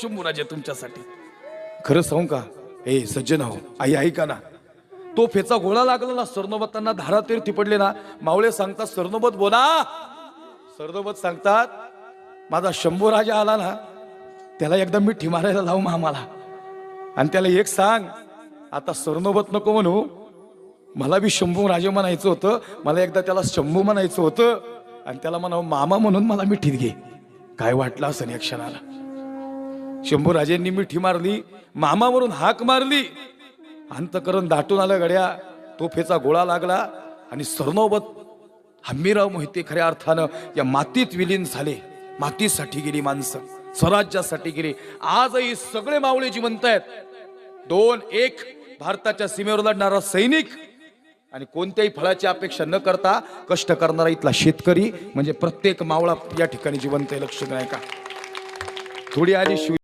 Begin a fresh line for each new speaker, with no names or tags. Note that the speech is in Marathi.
शंभूराजे तुमच्यासाठी. खरं सांगू का? ए सज्जन हो आई ऐका ना. तो फेचा गोळा लागला ना सरनोबतांना धारा तीर्थी पडले ना. मावळे सांगतात सरनोबत बोला. सरनोबत सांगतात माझा शंभू राजा आला ना त्याला एकदा मिठी मारायला लावू मामाला आणि त्याला एक सांग आता सरनोबत नको म्हणू. मला बी शंभू राजे म्हणायचं होतं. मला एकदा त्याला शंभू म्हणायचं होतं. आणि त्याला म्हणावं मामा म्हणून मला मिठीत घे. काय वाटलं असं या क्षणाला? शंभूराजेंनी मिठी मारली मामावरून हाक मारली. अंतकरण दाटून आलं गड्या. तोफेचा गोळा लागला आणि सरनोबत हम्मीराव मोहिते खऱ्या अर्थानं या मातीत विलीन झाले. मातीसाठी गेली माणसं स्वराज्यासाठी गेली. आजही सगळे मावळे जिवंत आहेत. दोन एक भारताच्या सीमेवर लढणारा सैनिक आणि कोणत्याही फळाची अपेक्षा न करता कष्ट करणारा इथला शेतकरी म्हणजे प्रत्येक मावळा या ठिकाणी जिवंत आहे लक्ष नाही का थोडी आधी शिव